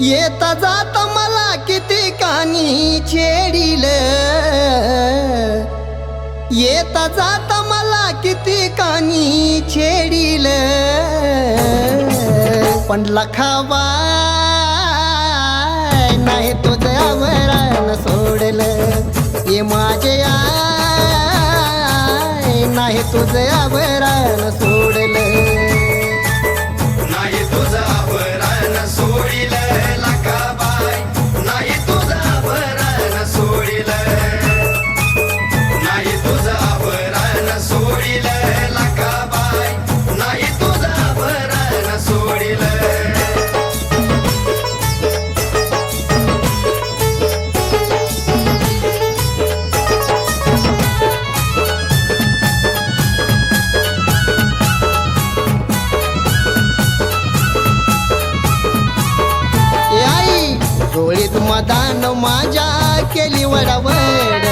येता जाता मला किती कानी छेडील? येता जाता मला किती कानी छेडील? पण लखावा नाही मदान माझ्या केली वडावड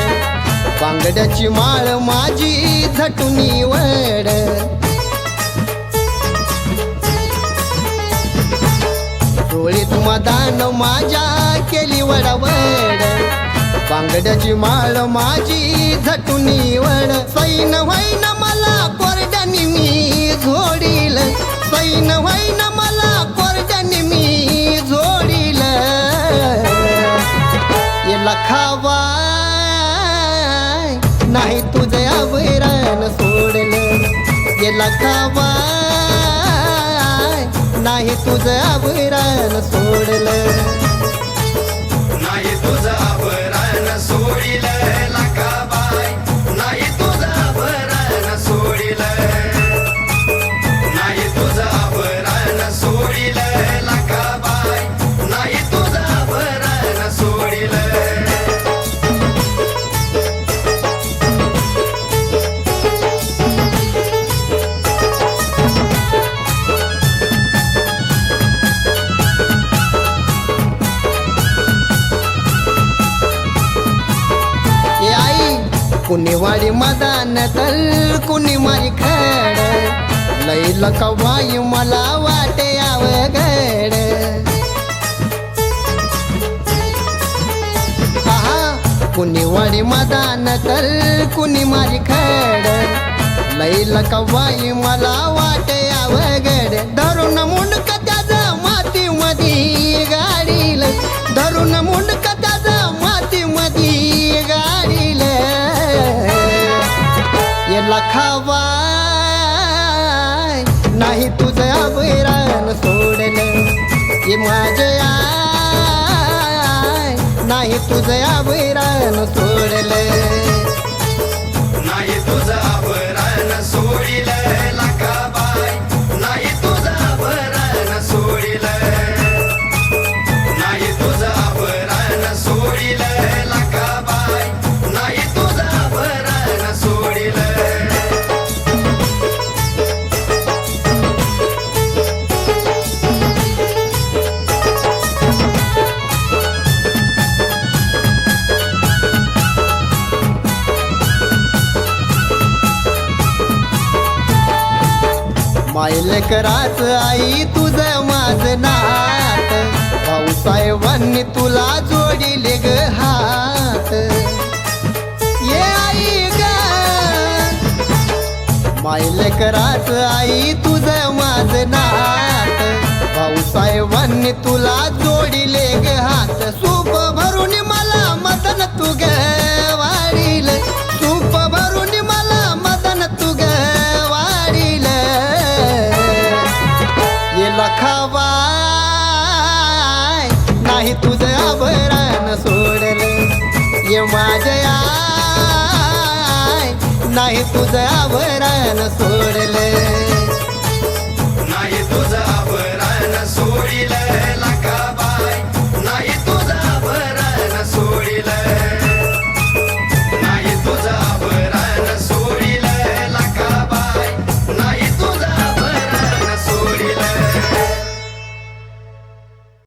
बांगड्याची माळ माझी झटुनी वड डोळीत मदान माझ्या केली वडावड बांगड्याची माळ माझी झटुनी वड सैन वैन मला कोरड्यानी मी झोडील सैन वैन मला मन सोडलं. गेला खावा. नाही तुझं आवरण सोडलं. वाडी मदान तर कुणी मारी खड. लैल कवाई मला वाटे अवघड. आहा कुणी वाडी मदान तर कुणी मारी खड. लैल कवाई मला ये नाही तुझं आवरण सोडलं ये माझे आय नाही तुझं आवरण सोडलं नाही तुझं मायलेकराच आई तुझं माझं नात. भाऊसाहेबांनी तुला जोडिले ग हात. ये आई ग. मायलेकराच आई तुझं माझं नात. भाऊसाहेबांनी तुला जोडिले ये माझ्या आय नाही तुझं आभरण सोडलं